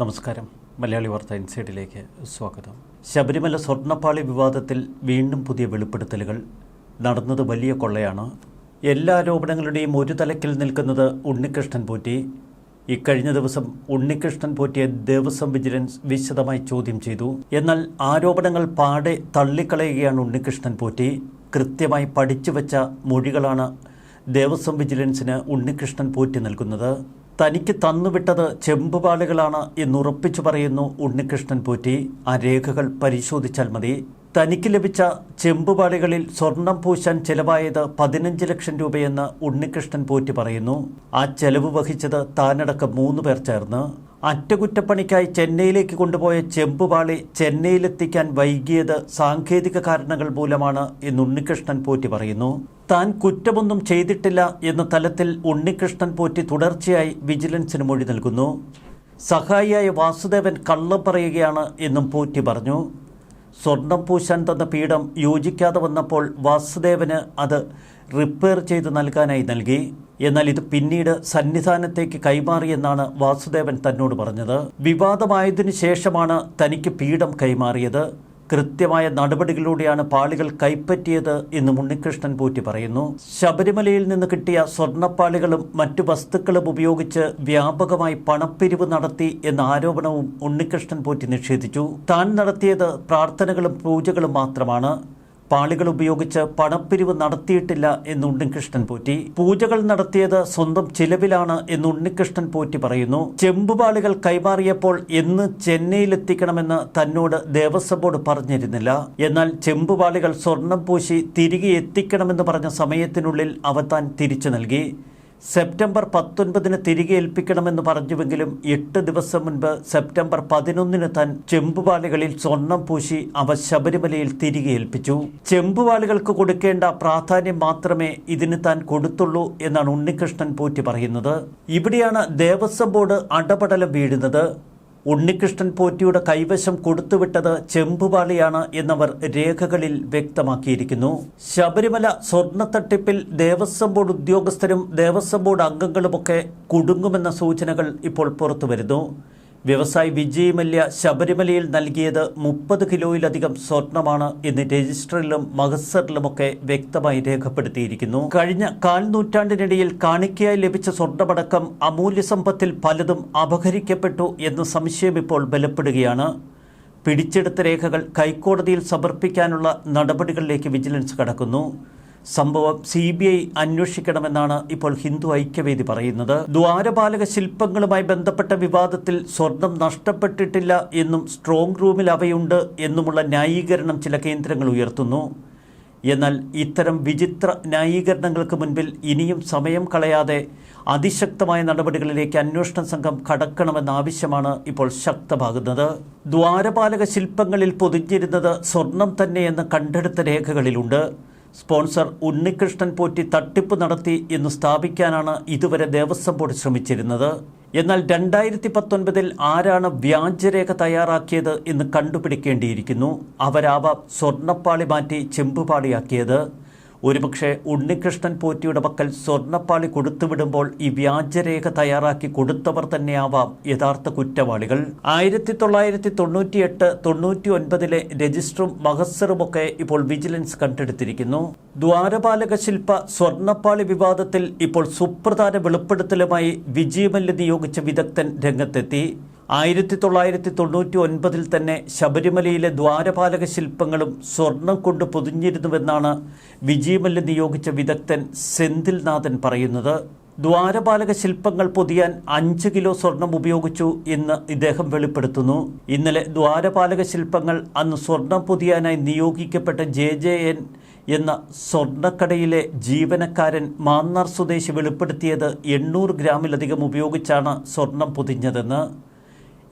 നമസ്കാരം. മലയാളി വാർത്ത ഇൻസൈഡിലേക്ക് സ്വാഗതം. ശബരിമല സ്വർണപ്പാളി വിവാദത്തിൽ വീണ്ടും പുതിയ വെളിപ്പെടുത്തലുകൾ. നടന്നത് വലിയ കൊള്ളയാണ്. എല്ലാ ആരോപണങ്ങളുടെയും ഒരു തലക്കിൽ നിൽക്കുന്നത് ഉണ്ണികൃഷ്ണൻ പോറ്റി. ഇക്കഴിഞ്ഞ ദിവസം ഉണ്ണികൃഷ്ണൻ പോറ്റിയെ ദേവസ്വം വിജിലൻസ് വിശദമായി ചോദ്യം ചെയ്തു. എന്നാൽ ആരോപണങ്ങൾ പാടെ തള്ളിക്കളയുകയാണ് ഉണ്ണികൃഷ്ണൻ പോറ്റി. കൃത്യമായി പഠിച്ചു വെച്ച മൊഴികളാണ് ദേവസ്വം വിജിലൻസിന് ഉണ്ണികൃഷ്ണൻ പോറ്റി നൽകുന്നത്. തനിക്ക് തന്നുവിട്ടത് ചെമ്പുപാളുകളാണ് എന്നുറപ്പിച്ചു പറയുന്നു ഉണ്ണികൃഷ്ണൻ പോറ്റി. ആ രേഖകൾ പരിശോധിച്ചാൽ മതി. തനിക്ക് ലഭിച്ച ചെമ്പുപാളികളിൽ സ്വർണം പൂശാൻ ചെലവായത് പതിനഞ്ച് ലക്ഷം രൂപയെന്ന് ഉണ്ണികൃഷ്ണൻ പോറ്റി പറയുന്നു. ആ ചെലവ് വഹിച്ചത് താനടക്കം മൂന്ന് പേർ ചേർന്ന്. അറ്റകുറ്റപ്പണിക്കായി ചെന്നൈയിലേക്ക് കൊണ്ടുപോയ ചെമ്പുപാളി ചെന്നൈയിലെത്തിക്കാൻ വൈകിയത് സാങ്കേതിക കാരണങ്ങൾ മൂലമാണ് എന്ന് ഉണ്ണികൃഷ്ണൻ പോറ്റി പറയുന്നു. താൻ കുറ്റമൊന്നും ചെയ്തിട്ടില്ല എന്ന തലത്തിൽ ഉണ്ണികൃഷ്ണൻ പോറ്റി തുടർച്ചയായി വിജിലൻസിന് മൊഴി നൽകുന്നു. സഹായിയായ വാസുദേവൻ കള്ളം പറയുകയാണ് എന്നും പോറ്റി പറഞ്ഞു. സ്വർണം പൂശാൻ തന്ന പീഠം യോജിക്കാതെ വന്നപ്പോൾ വാസുദേവന് അത് റിപ്പയർ ചെയ്ത് നൽകാനായി നൽകി. എന്നാൽ ഇത് പിന്നീട് സന്നിധാനത്തേക്ക് കൈമാറിയെന്നാണ് വാസുദേവൻ തന്നോട് പറഞ്ഞത്. വിവാദമായതിനു ശേഷമാണ് തനിക്ക് പീഠം കൈമാറിയത്. കൃത്യമായ നടപടികളിലൂടെയാണ് പാളികൾ കൈപ്പറ്റിയത് എന്ന് ഉണ്ണികൃഷ്ണൻ പോറ്റി പറയുന്നു. ശബരിമലയിൽ നിന്ന് കിട്ടിയ സ്വർണപ്പാളികളും മറ്റു വസ്തുക്കളും ഉപയോഗിച്ച് വ്യാപകമായി പണപ്പിരിവ് നടത്തി എന്ന ആരോപണവും ഉണ്ണികൃഷ്ണൻ പോറ്റി നിഷേധിച്ചു. താൻ നടത്തിയത് പ്രാർത്ഥനകളും പൂജകളും മാത്രമാണ്. പാളികൾ ഉപയോഗിച്ച് പണപ്പിരിവ് നടത്തിയിട്ടില്ല എന്ന് ഉണ്ണികൃഷ്ണൻ പോറ്റി. പൂജകൾ നടത്തിയത് സ്വന്തം ചിലവിലാണ് എന്ന് ഉണ്ണികൃഷ്ണൻ പോറ്റി പറയുന്നു. ചെമ്പുപാളികൾ കൈമാറിയപ്പോൾ എന്ന് ചെന്നൈയിലെത്തിക്കണമെന്ന് തന്നോട് ദേവസ്വം ബോർഡ് പറഞ്ഞിരുന്നില്ല. എന്നാൽ ചെമ്പുപാളികൾ സ്വർണം പൂശി തിരികെ എത്തിക്കണമെന്ന് പറഞ്ഞ സമയത്തിനുള്ളിൽ അവ താൻ തിരിച്ചു നൽകി. സെപ്റ്റംബർ പത്തൊൻപതിന് തിരികെ ഏൽപ്പിക്കണമെന്ന് പറഞ്ഞുവെങ്കിലും എട്ട് ദിവസം മുൻപ് സെപ്റ്റംബർ പതിനൊന്നിന് താൻ ചെമ്പുപാളികളിൽ സ്വർണം പൂശി അവ ശബരിമലയിൽ തിരികെ ഏൽപ്പിച്ചു. ചെമ്പുപാളികൾക്ക് കൊടുക്കേണ്ട പ്രാധാന്യം മാത്രമേ ഇതിന് താൻ കൊടുത്തുള്ളൂ എന്നാണ് ഉണ്ണികൃഷ്ണൻ പോറ്റി പറയുന്നത്. ഇവിടെയാണ് ദേവസ്വം ബോർഡ് അടപടലം വീഴുന്നത്. ഉണ്ണികൃഷ്ണൻ പോറ്റിയുടെ കൈവശം കൊടുത്തുവിട്ടത് ചെമ്പുപാളിയാണ് എന്നവർ രേഖകളിൽ വ്യക്തമാക്കിയിരിക്കുന്നു. ശബരിമല സ്വർണത്തട്ടിപ്പിൽ ദേവസ്വം ബോർഡ് ഉദ്യോഗസ്ഥരും ദേവസ്വം ബോർഡ് അംഗങ്ങളുമൊക്കെ കുടുങ്ങുമെന്ന സൂചനകൾ ഇപ്പോൾ പുറത്തുവരുന്നു. വ്യവസായി വിജയ് മല്യ ശബരിമലയിൽ നൽകിയത് മുപ്പത് കിലോയിലധികം സ്വർണമാണ് എന്ന് രജിസ്റ്ററിലും മഹസറിലുമൊക്കെ വ്യക്തമായി രേഖപ്പെടുത്തിയിരിക്കുന്നു. കഴിഞ്ഞ കാൽനൂറ്റാണ്ടിനിടയിൽ കാണിക്കയായി ലഭിച്ച സ്വർണമടക്കം അമൂല്യ സമ്പത്തിൽ പലതും അപഹരിക്കപ്പെട്ടു എന്ന സംശയം ഇപ്പോൾ ബലപ്പെടുകയാണ്. പിടിച്ചെടുത്ത രേഖകൾ കൈക്കോടതിയിൽ സമർപ്പിക്കാനുള്ള നടപടികളിലേക്ക് വിജിലൻസ് കടക്കുന്നു. സംഭവം സി ബി ഐ അന്വേഷിക്കണമെന്നാണ് ഇപ്പോൾ ഹിന്ദു ഐക്യവേദി പറയുന്നത്. ദ്വാരപാലക ശില്പങ്ങളുമായി ബന്ധപ്പെട്ട വിവാദത്തിൽ സ്വർണം നഷ്ടപ്പെട്ടിട്ടില്ല എന്നും സ്ട്രോങ് റൂമിൽ അവയുണ്ട് എന്നുമുള്ള ന്യായീകരണം ചില കേന്ദ്രങ്ങൾ ഉയർത്തുന്നു. എന്നാൽ ഇത്തരം വിചിത്ര ന്യായീകരണങ്ങൾക്ക് മുൻപിൽ ഇനിയും സമയം കളയാതെ അതിശക്തമായ നടപടികളിലേക്ക് അന്വേഷണ സംഘം കടക്കണമെന്ന ആവശ്യമാണ് ഇപ്പോൾ ശക്തമാകുന്നത്. ദ്വാരപാലക ശില്പങ്ങളിൽ പൊതിഞ്ഞിരുന്നത് സ്വർണം തന്നെയെന്ന് കണ്ടെടുത്ത രേഖകളിലുണ്ട്. സ്പോൺസർ ഉണ്ണികൃഷ്ണൻ പോറ്റി തട്ടിപ്പ് നടത്തി എന്ന് സ്ഥാപിക്കാനാണ് ഇതുവരെ ദേവസ്വം ബോർഡ് ശ്രമിച്ചിരുന്നത്. എന്നാൽ രണ്ടായിരത്തി പത്തൊൻപതിൽ ആരാണ് വ്യാജരേഖ തയ്യാറാക്കിയത് എന്ന് കണ്ടുപിടിക്കേണ്ടിയിരിക്കുന്നു. അവരാവാം സ്വർണപ്പാളി മാറ്റി ചെമ്പുപാളിയാക്കിയത്. ഒരുപക്ഷെ ഉണ്ണികൃഷ്ണൻ പോറ്റിയുടെ പക്കൽ സ്വർണപ്പാളി കൊടുത്തുവിടുമ്പോൾ ഈ വ്യാജരേഖ തയ്യാറാക്കി കൊടുത്തവർ തന്നെയാവാം യഥാർത്ഥ കുറ്റവാളികൾ. ആയിരത്തി തൊള്ളായിരത്തി തൊണ്ണൂറ്റിയെട്ട് തൊണ്ണൂറ്റി ഒൻപതിലെ രജിസ്റ്ററും മഹസറുമൊക്കെ ഇപ്പോൾ വിജിലൻസ് കണ്ടെടുത്തിരിക്കുന്നു. ദ്വാരപാലക ശില്പ സ്വർണപ്പാളി വിവാദത്തിൽ ഇപ്പോൾ സുപ്രധാന വെളിപ്പെടുത്തലുമായി വിജയമല്യ നിയോഗിച്ച വിദഗ്ധൻ രംഗത്തെത്തി. ആയിരത്തി തൊള്ളായിരത്തി തൊണ്ണൂറ്റി ഒൻപതിൽ തന്നെ ശബരിമലയിലെ ദ്വാരപാലക ശില്പങ്ങളും സ്വർണം കൊണ്ട് പൊതിഞ്ഞിരുന്നുവെന്നാണ് വിജയമല്ല നിയോഗിച്ച വിദഗ്ധൻ സെന്തിൽനാഥൻ പറയുന്നത്. ദ്വാരപാലക ശില്പങ്ങൾ പൊതിയാൻ അഞ്ച് കിലോ സ്വർണം ഉപയോഗിച്ചു എന്ന് ഇദ്ദേഹം വെളിപ്പെടുത്തുന്നു. ഇന്നലെ ദ്വാരപാലക ശില്പങ്ങൾ അന്ന് സ്വർണം പൊതിയാനായി നിയോഗിക്കപ്പെട്ട ജെ ജെ എൻ എന്ന സ്വർണക്കടയിലെ ജീവനക്കാരൻ മാന്നാർ സ്വദേശി വെളിപ്പെടുത്തിയത് എണ്ണൂറ് ഗ്രാമിലധികം ഉപയോഗിച്ചാണ് സ്വർണം പൊതിഞ്ഞതെന്ന്.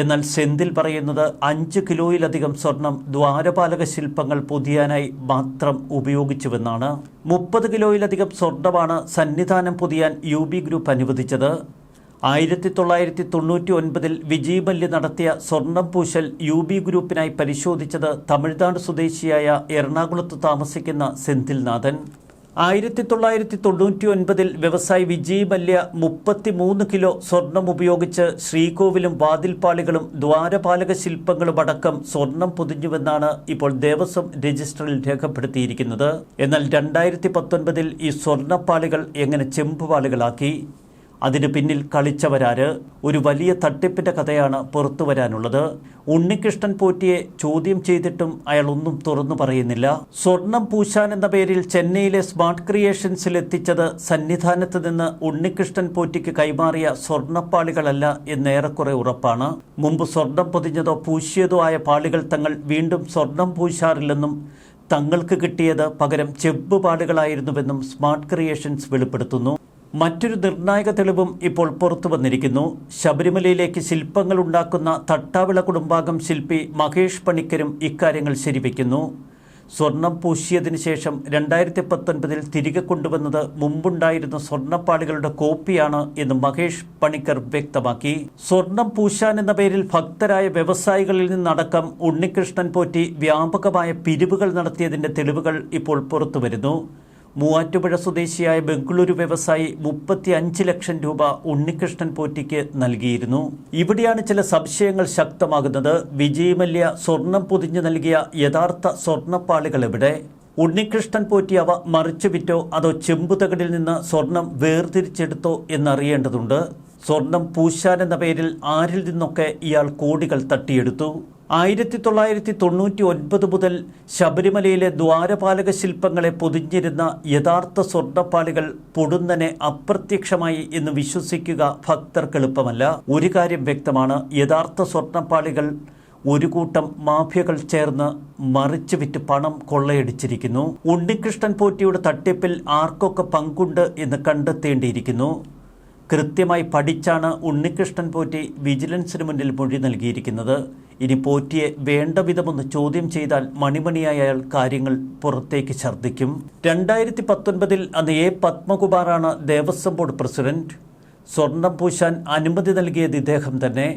എന്നാൽ സെന്തിൽ പറയുന്നത് അഞ്ച് കിലോയിലധികം സ്വർണം ദ്വാരപാലക ശില്പങ്ങൾ പൊതിയാനായി മാത്രം ഉപയോഗിച്ചുവെന്നാണ്. മുപ്പത് കിലോയിലധികം സ്വർണമാണ് സന്നിധാനം പൊതിയാൻ യു ബി ഗ്രൂപ്പ് അനുവദിച്ചത്. ആയിരത്തി തൊള്ളായിരത്തി തൊണ്ണൂറ്റി ഒൻപതിൽ വിജയ് മല്യ നടത്തിയ സ്വർണം പൂശൽ യു ബി ഗ്രൂപ്പിനായി പരിശോധിച്ചത് തമിഴ്നാട് സ്വദേശിയായ എറണാകുളത്ത് താമസിക്കുന്ന സെന്തിൽനാഥൻ. ആയിരത്തി തൊള്ളായിരത്തി തൊണ്ണൂറ്റി ഒൻപതിൽ വ്യവസായി വിജയ് മല്യ മുപ്പത്തിമൂന്ന് കിലോ സ്വർണം ഉപയോഗിച്ച് ശ്രീകോവിലും വാതിൽപ്പാളികളും ദ്വാരപാലക ശില്പങ്ങളും അടക്കം സ്വർണം പൊതിഞ്ഞുവെന്നാണ് ഇപ്പോൾ ദേവസ്വം രജിസ്റ്ററിൽ രേഖപ്പെടുത്തിയിരിക്കുന്നത്. എന്നാൽ രണ്ടായിരത്തി പത്തൊൻപതിൽ ഈ സ്വർണപ്പാളികൾ എങ്ങനെ ചെമ്പുപാളികളാക്കി? അതിന് പിന്നിൽ കളിച്ചവരാര് ഒരു വലിയ തട്ടിപ്പിന്റെ കഥയാണ് പുറത്തു വരാനുള്ളത്. ഉണ്ണികൃഷ്ണൻ പോറ്റിയെ ചോദ്യം ചെയ്തിട്ടും അയാൾ ഒന്നും തുറന്നു പറയുന്നില്ല. സ്വർണം പൂശാൻ എന്ന പേരിൽ ചെന്നൈയിലെ സ്മാർട്ട് ക്രിയേഷൻസിൽ എത്തിച്ചത് സന്നിധാനത്ത് നിന്ന് ഉണ്ണികൃഷ്ണൻ പോറ്റിക്ക് കൈമാറിയ സ്വർണപ്പാളികളല്ല എന്നേറെക്കുറെ ഉറപ്പാണ്. മുമ്പ് സ്വർണം പൊതിഞ്ഞതോ പൂശിയതോ ആയ പാളികൾ തങ്ങൾ വീണ്ടും സ്വർണം പൂശാറില്ലെന്നും തങ്ങൾക്ക് കിട്ടിയത് പകരം ചെമ്പ് പാടുകളായിരുന്നുവെന്നും സ്മാർട്ട് ക്രിയേഷൻസ് വെളിപ്പെടുത്തുന്നു. മറ്റൊരു നിർണായക തെളിവും ഇപ്പോൾ പുറത്തു വന്നിരിക്കുന്നു. ശബരിമലയിലേക്ക് ശില്പങ്ങൾ ഉണ്ടാക്കുന്ന തട്ടാവിള കുടുംബാംഗം ശില്പി മഹേഷ് പണിക്കരും ഇക്കാര്യങ്ങൾ ശരിവയ്ക്കുന്നു സ്വർണം പൂശിയതിനു ശേഷം രണ്ടായിരത്തി പത്തൊൻപതിൽ തിരികെ കൊണ്ടുവന്നത് മുമ്പുണ്ടായിരുന്ന സ്വർണപ്പാളികളുടെ കോപ്പിയാണ് എന്ന് മഹേഷ് പണിക്കർ വ്യക്തമാക്കി. സ്വർണം പൂശാൻ എന്ന പേരിൽ ഭക്തരായ വ്യവസായികളിൽ നിന്നടക്കം ഉണ്ണികൃഷ്ണൻ പോറ്റി വ്യാപകമായ പിരിവുകൾ നടത്തിയതിന്റെ തെളിവുകൾ ഇപ്പോൾ പുറത്തുവരുന്നു മൂവാറ്റുപുഴ സ്വദേശിയായ ബംഗളൂരു വ്യവസായി മുപ്പത്തി അഞ്ച് ലക്ഷം രൂപ ഉണ്ണികൃഷ്ണൻ പോറ്റിക്ക് നൽകിയിരുന്നു. ഇവിടെയാണ് ചില സംശയങ്ങൾ ശക്തമാകുന്നത്. വിജയ് മല്യ സ്വർണം പൊതിഞ്ഞു നൽകിയ യഥാർത്ഥ സ്വർണപ്പാളികൾ എവിടെ? ഉണ്ണികൃഷ്ണൻ പോറ്റി അവ മറിച്ചു വിറ്റോ? അതോ ചെമ്പുതകടിൽ നിന്ന് സ്വർണം വേർതിരിച്ചെടുത്തോ എന്നറിയേണ്ടതുണ്ട്. സ്വർണം പൂശാൻ എന്ന പേരിൽ ആരിൽ നിന്നൊക്കെ ഇയാൾ കോടികൾ തട്ടിയെടുത്തു. ആയിരത്തി തൊള്ളായിരത്തി തൊണ്ണൂറ്റി ഒൻപത് മുതൽ ശബരിമലയിലെ ദ്വാരപാലക ശില്പങ്ങളെ പൊതിഞ്ഞിരുന്ന യഥാർത്ഥ സ്വർണപ്പാളികൾ പൊടുന്നനെ അപ്രത്യക്ഷമായി എന്ന് വിശ്വസിക്കുക ഭക്തർക്ക് എളുപ്പമല്ല. ഒരു കാര്യം വ്യക്തമാണ് യഥാർത്ഥ സ്വർണപ്പാളികൾ ഒരു കൂട്ടം മാഫിയകൾ ചേർന്ന് മറിച്ചു വിറ്റ് പണം കൊള്ളയടിച്ചിരിക്കുന്നു. ഉണ്ണികൃഷ്ണൻ പോറ്റിയുടെ തട്ടിപ്പിൽ ആർക്കൊക്കെ പങ്കുണ്ട് എന്ന് കണ്ടെത്തേണ്ടിയിരിക്കുന്നു. കൃത്യമായി പഠിച്ചാണ് ഉണ്ണികൃഷ്ണൻ പോറ്റി വിജിലൻസിന് മുന്നിൽ മൊഴി നൽകിയിരിക്കുന്നത്. ഇനി പോറ്റിയെ വേണ്ട വിധമൊന്ന് ചോദ്യം ചെയ്താൽ മണിമണിയായ അയാൾ കാര്യങ്ങൾ പുറത്തേക്ക് ഛർദ്ദിക്കും. രണ്ടായിരത്തി പത്തൊൻപതിൽ അന്ന് എ പത്മകുമാറാണ് ദേവസ്വം ബോർഡ് പ്രസിഡന്റ്. സ്വർണം പൂശാൻ അനുമതി നൽകിയത് ഇദ്ദേഹം തന്നെ.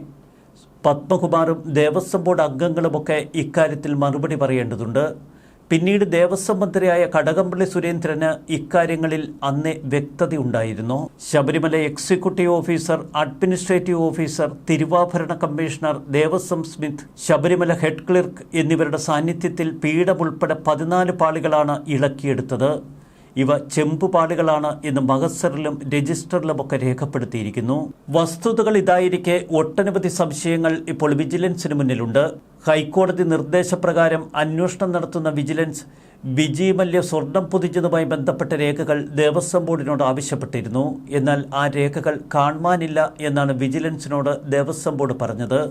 പത്മകുമാറും ദേവസ്വം ബോർഡ് അംഗങ്ങളുമൊക്കെ ഇക്കാര്യത്തിൽ മറുപടി പറയേണ്ടതുണ്ട്. പിന്നീട് ദേവസ്വം മന്ത്രിയായ കടകംപള്ളി സുരേന്ദ്രന് ഇക്കാര്യങ്ങളിൽ അന്നേ വ്യക്തതയുണ്ടായിരുന്നു Sabarimala executive officer administrative officer തിരുവാഭരണ commissioner Devaswom smith Sabarimala head clerk എന്നിവരുടെ സാന്നിധ്യത്തിൽ പീഠമുൾപ്പെടെ പതിനാല് പാളികളാണ് ഇളക്കിയെടുത്തത്. ഇവ ചെമ്പുപാടുകളാണ് എന്ന് മഹസറിലും രജിസ്റ്ററിലുമൊക്കെ രേഖപ്പെടുത്തിയിരിക്കുന്നു. വസ്തുതകൾ ഇതായിരിക്കെ ഒട്ടനവധി സംശയങ്ങൾ ഇപ്പോൾ വിജിലൻസിന് മുന്നിലുണ്ട്. ഹൈക്കോടതി നിർദ്ദേശപ്രകാരം അന്വേഷണം നടത്തുന്ന വിജിലൻസ് വിജി മല്യ സ്വർണം പൊതിച്ചതുമായി ബന്ധപ്പെട്ട രേഖകൾ ദേവസ്വം ബോർഡിനോട് ആവശ്യപ്പെട്ടിരുന്നു. എന്നാൽ ആ രേഖകൾ കാണുവാനില്ല എന്നാണ് വിജിലൻസിനോട് ദേവസ്വം ബോർഡ് പറഞ്ഞത്.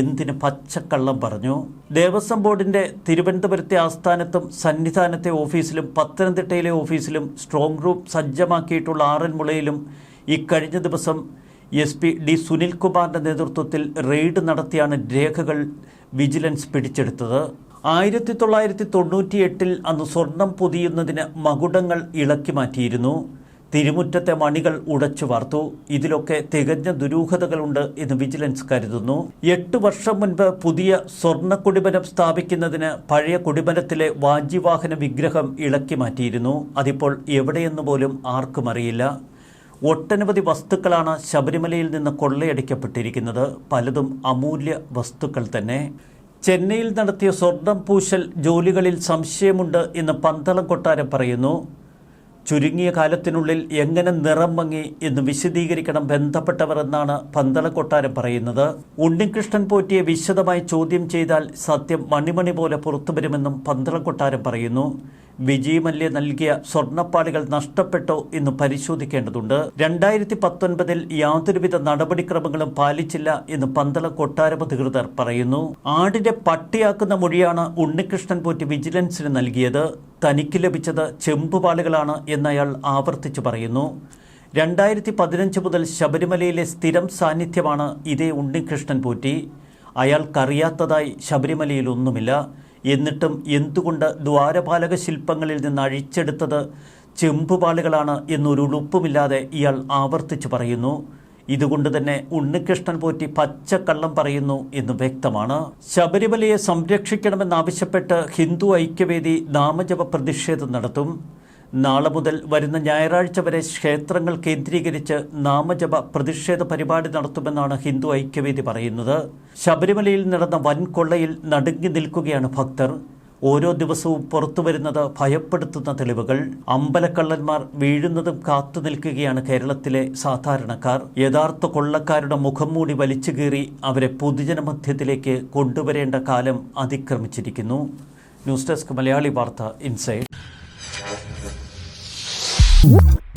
എന്തിന് പച്ചക്കള്ളം പറഞ്ഞു? ദേവസ്വം ബോർഡിന്റെ തിരുവനന്തപുരത്തെ ആസ്ഥാനത്തും സന്നിധാനത്തെ ഓഫീസിലും പത്തനംതിട്ടയിലെ ഓഫീസിലും സ്ട്രോങ് റൂം സജ്ജമാക്കിയിട്ടുള്ള ആറന്മുളയിലും ഇക്കഴിഞ്ഞ ദിവസം എസ് പി ഡി സുനിൽകുമാറിന്റെ നേതൃത്വത്തിൽ റെയ്ഡ് നടത്തിയാണ് രേഖകൾ വിജിലൻസ് പിടിച്ചെടുത്തത്. ആയിരത്തി തൊള്ളായിരത്തി തൊണ്ണൂറ്റിയെട്ടിൽ അന്ന് സ്വർണം പൊതിയുന്നതിന് മകുടങ്ങൾ ഇളക്കി മാറ്റിയിരുന്നു. തിരുമുറ്റത്തെ മണികൾ ഉടച്ചു വാർത്തു. ഇതിലൊക്കെ തികഞ്ഞ ദുരൂഹതകളുണ്ട് എന്ന് വിജിലൻസ് കരുതുന്നു. എട്ട് വർഷം മുൻപ് പുതിയ സ്വർണ കുടിമനം സ്ഥാപിക്കുന്നതിന് പഴയ കുടിമനത്തിലെ വാജ്യവാഹന വിഗ്രഹം ഇളക്കി മാറ്റിയിരുന്നു. അതിപ്പോൾ എവിടെയെന്ന് പോലും ആർക്കും അറിയില്ല. ഒട്ടനവധി വസ്തുക്കളാണ് ശബരിമലയിൽ നിന്ന് കൊള്ളയടിക്കപ്പെട്ടിരിക്കുന്നത്. പലതും അമൂല്യ വസ്തുക്കൾ തന്നെ. ചെന്നൈയിൽ നടത്തിയ സ്വർണം പൂശൽ ജോലികളിൽ സംശയമുണ്ട് എന്ന് പന്തളം കൊട്ടാരം പറയുന്നു. ചുരുങ്ങിയ കാലത്തിനുള്ളിൽ എങ്ങനെ നിറം മങ്ങി എന്ന് വിശദീകരിക്കണം ബന്ധപ്പെട്ടവർ എന്നാണ് പന്തളം കൊട്ടാരം പറയുന്നത്. ഉണ്ണികൃഷ്ണൻ പോറ്റിയെ വിശദമായി ചോദ്യം ചെയ്താൽ സത്യം മണിമണി പോലെ പുറത്തു വരുമെന്നും പന്തളം കൊട്ടാരം പറയുന്നു. വിജയ് മല്യ നൽകിയ സ്വർണപ്പാളികൾ നഷ്ടപ്പെട്ടോ എന്ന് പരിശോധിക്കേണ്ടതുണ്ട്. രണ്ടായിരത്തി പത്തൊൻപതിൽ യാതൊരുവിധ നടപടിക്രമങ്ങളും പാലിച്ചില്ല എന്ന് പന്തള കൊട്ടാരം അധികൃതർ പറയുന്നു. ആടിനെ പട്ടിയാക്കുന്ന മൊഴിയാണ് ഉണ്ണികൃഷ്ണൻ പോറ്റി വിജിലൻസിന് നൽകിയത്. തനിക്ക് ലഭിച്ചത് ചെമ്പുപാളികളാണ് എന്നയാൾ ആവർത്തിച്ചു പറയുന്നു. രണ്ടായിരത്തി പതിനഞ്ച് മുതൽ ശബരിമലയിലെ സ്ഥിരം സാന്നിധ്യമാണ് ഇതേ ഉണ്ണികൃഷ്ണൻ പോറ്റി. അയാൾക്കറിയാത്തതായി ശബരിമലയിൽ ഒന്നുമില്ല എന്നിട്ടും എന്തുകൊണ്ട് ദ്വാരപാലക ശില്പങ്ങളിൽ നിന്ന് അഴിച്ചെടുത്തത് ചെമ്പുപാളികളാണ് എന്നൊരു ഉളുപ്പുമില്ലാതെ ഇയാൾ ആവർത്തിച്ചു പറയുന്നു. ഇതുകൊണ്ട് തന്നെ ഉണ്ണികൃഷ്ണൻ പോറ്റി പച്ചക്കള്ളം പറയുന്നു എന്ന് വ്യക്തമാണ്. ശബരിമലയെ സംരക്ഷിക്കണമെന്നാവശ്യപ്പെട്ട് ഹിന്ദു ഐക്യവേദി നാമജപ പ്രതിഷേധം നടത്തും. നാളെ മുതൽ വരുന്ന ഞായറാഴ്ച വരെ ക്ഷേത്രങ്ങൾ കേന്ദ്രീകരിച്ച് നാമജപ പ്രതിഷേധ പരിപാടി നടത്തുമെന്നാണ് ഹിന്ദു ഐക്യവേദി പറയുന്നത്. ശബരിമലയിൽ നടന്ന വൻകൊള്ളയിൽ നടുങ്ങി നിൽക്കുകയാണ് ഭക്തർ. ഓരോ ദിവസവും പുറത്തു വരുന്നത് ഭയപ്പെടുത്തുന്ന തെളിവുകൾ. അമ്പലക്കള്ളന്മാർ വീഴുന്നതും കാത്തു നിൽക്കുകയാണ് കേരളത്തിലെ സാധാരണക്കാർ. യഥാർത്ഥ കൊള്ളക്കാരുടെ മുഖം മൂടി വലിച്ചു കീറി അവരെ പൊതുജനമധ്യത്തിലേക്ക് കൊണ്ടുവരേണ്ട കാലം അതിക്രമിച്ചിരിക്കുന്നു. ന്യൂസ് ഡെസ്ക് മലയാളി വാർത്ത ഇൻസൈഡ്. Whoop.